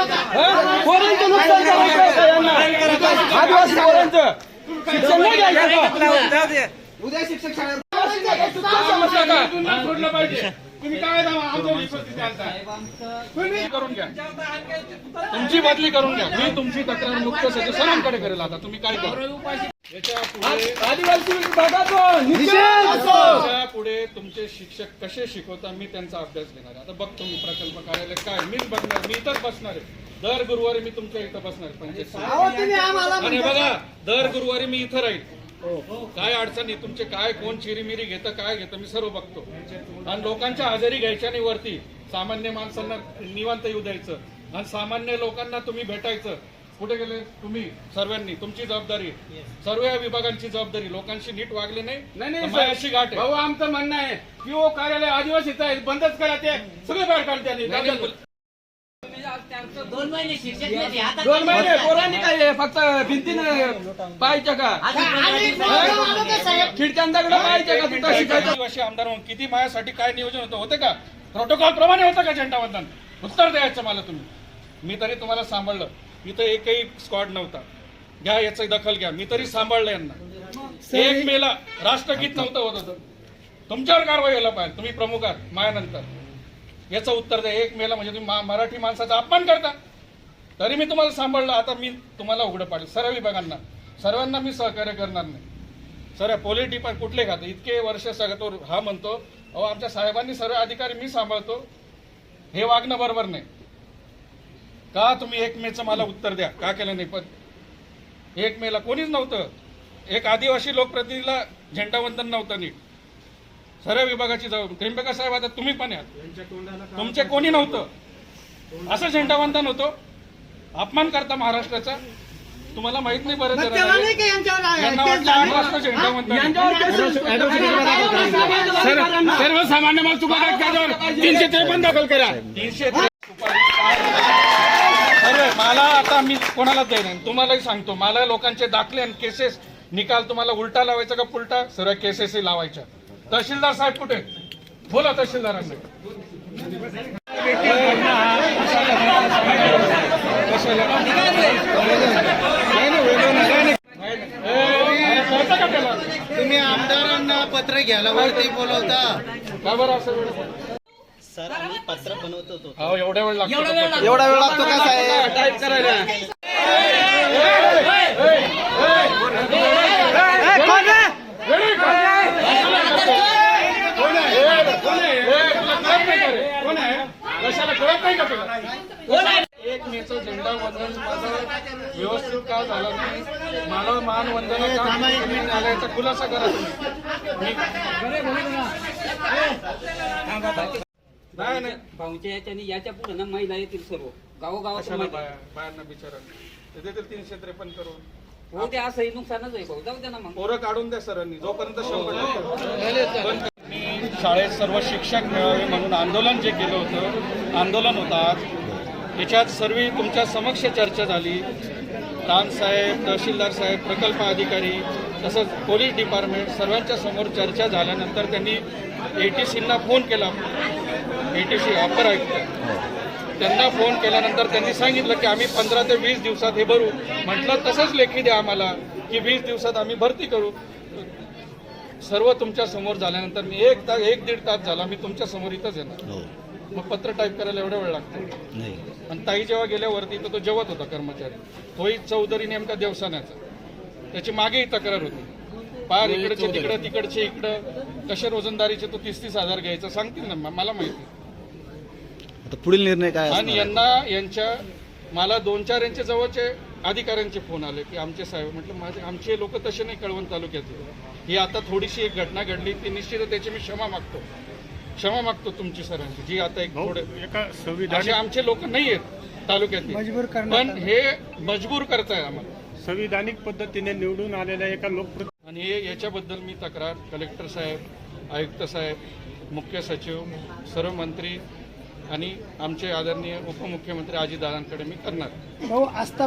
हं? पोरांचं नुकसान करायचं यांना? आदिवासी पोरांचं. शिक्षण नाही घ्यायचं का? उद्या शिक्षक शाळेत? सोडलं पाहिजे. तुम्ही काय तुम्ही करून घ्या. तुमची बदली करून घ्या. मी तुमची तक्रार मुक्त सचिव सरांकडे करेल आता. तुम्ही काय करा? आदिवासी पुढे तुमचे शिक्षक कसे शिकवता मी त्यांचा अभ्यास घेणार आहे. आता बघतो मी प्रकल्प कार्यालय काय मीच बघणार मी इथंच बसणार आहे. दर गुरुवारी मी तुमच्या इथं बसणार पंचायत आणि बघा दर गुरुवारी मी इथं राहील. काय अडचणी तुमचे काय कोण चिरीमिरी घेतं काय घेतं मी सर्व बघतो. आणि लोकांच्या हजेरी घ्यायच्या नाही वरती. सामान्य माणसांना निवांत येऊ द्यायचं. आणि सामान्य लोकांना तुम्ही भेटायचं. कुठे गेले? तुम्ही सर्वांनी तुमची जबाबदारी. सर्व या विभागांची जबाबदारी. लोकांशी नीट वागले नाही नाही माझ्याशी गाठ आहे. भाऊ आमचं म्हणणं आहे की ओ कार्यालय आदिवासीचं आहे बंदच करा ते. सगळे बाहेर काढते नाही, नाही, दोन महिने शिक्षक नाही आता दोन महिने पोरांनी काय? फक्त भिंतीनं पाहायचं का? खिडक्यांच्याकडे पाहायचं का? तिथं शिकायचं? आदिवासी आमदार म्हणून किती माझ्यासाठी काय नियोजन होतं होते का? प्रोटोकॉल प्रमाणे होतं का झेंडावंदन उत्तर द्यायचं मला तुम्ही. मी तरी तुम्हाला सांभाळलं. इथं एकही स्क्वॉड नव्हता. घ्या याचं दखल घ्या. मी तरी सांभाळलं यांना. एक मेला राष्ट्रगीत नव्हतं होत होतं. तुमच्यावर कारवाई व्हायला पाहिजे. तुम्ही प्रमुख आहात माझ्यानंतर याचं उत्तर द्या. एक मेला म्हणजे तुम्ही मा- मराठी माणसाचा अपमान करता. तरी मी तुम्हाला सांभाळलं. आता मी तुम्हाला उघडं पाडेल. सर्व विभागांना सर्वांना मी सहकार्य करणार नाही. सर पोलीस डिपार्ट कुठले खाते इतके वर्ष सगळं हा म्हणतो अहो आमच्या साहेबांनी सर्व अधिकारी मी सांभाळतो. हे वागणं बरोबर नाही. का तुम्ही एक मेचं मला उत्तर द्या का केलं नाही पण एक मेला कोणीच नव्हतं एक आदिवासी लोकप्रतिनिधीला झेंडावंदन नव्हतं नीट सर्व विभागाची जबाबदारी त्र्यंबका साहेब आता तुम्ही पण यात तुमचे कोणी नव्हतं असं झेंडावंदन होतं अपमान करता महाराष्ट्राचा तुम्हाला माहीत नाही बरं सर्वसामान्य मग तुम्हाला तीनशे त्रेपन्न दाखल करा तीनशे मला आता मी कोणालाच नाही. तुम्हालाही सांगतो मला लोकांचे दाखले आणि केसेस निकाल तुम्हाला उलटा लावायचा का पुलटा? सर्व केसेसही लावायच्या. तहसीलदार साहेब कुठे? बोला तहसीलदारांना? तुम्ही आमदारांना पत्र घ्यायला वरती बोलवता. का बरं असं सर आम्ही पत्र बनवत होतो हो एवढ्या वेळ लागतो एवढा वेळ लागतो. एवढा वेळ लागतो का साहेब टाईप करायला कोण आहे कशाला कळत नाही का तुला एक मेचं झेंडा वंदन माझं व्यवस्थित का झालं नाही मला मान वंदन का नाही झालं याचा खुलासा करा तुम्ही मी- नाही नाही. भाऊच्या याच्याने याच्यापुढे ना महिला येतील सर्व. गावोगावात कशाला बाया बायांना बिचारा. ते देतील तीनशे त्रेपन्न करून. हो ते असंही नुकसानच आहे भाऊ. जाऊ द्या ना मग. पोरं काढून द्या सरांनी. जोपर्यंत शंभर टक्के पण मी शाळेत सर्व शिक्षक मिळावे म्हणून आंदोलन जे केलं होतं आंदोलन होतं आज. त्याच्यात सर्व तुमच्या समक्ष चर्चा झाली. साहेब तहसीलदार साहेब प्रकल्प अधिकारी तसंच पोलीस डिपार्टमेंट सर्वांच्या समोर चर्चा झाल्यानंतर त्यांनी ए टी सींना फोन केला. ए टी सी अपर आयुक्त त्यांना फोन केल्यानंतर त्यांनी सांगितलं की आम्ही पंधरा ते वीस दिवसात हे भरू. म्हटलं तसंच लेखी द्या आम्हाला की वीस दिवसात आम्ही भरती करू. सर्व तुमच्यासमोर झाल्यानंतर मी एक तास एक दीड तास झाला मी तुमच्यासमोर इथंच येणार. मग पत्र टाईप करायला एवढा वेळ लागतो. आणि ताई जेव्हा गेल्यावरती तर तो जेवत होता कर्मचारी. तोही चौधरी नेमका देवसाण्याचा. त्याची मागेही तक्रार होती. पार इकडचे तिकडं तिकडचे इकडं. कसे रोजंदारीचे तो तीस तीस हजार घ्यायचं सांगतील ना मला माहिती. आता पुढील निर्णय काय आणि यांना यांच्या मला दोन चार यांच्या जवळचे अधिकाऱ्यांचे फोन आले की आमचे साहेब म्हटलं माझे आमचे लोक तसे नाही कळवण तालुक्यातले. ही आता थोडीशी एक घटना घडली ती निश्चित त्याची मी क्षमा मागतो. क्षमा मागतो तुमची सरांची जी आता एक थोडे असे आमचे लोक नाही आहेत तालुक्यातले. पण हे मजबूर करताय आम्हाला. संविधानिक पद्धतीने निवडून आलेल्या एका लोकप्रतिनिधी आणि हे याच्याबद्दल मी तक्रार कलेक्टर साहेब आयुक्त साहेब मुख्य सचिव सर्व मंत्री आणि आमचे आदरणीय उपमुख्यमंत्री अजितदादांकडे मी करणार. भाऊ आस्था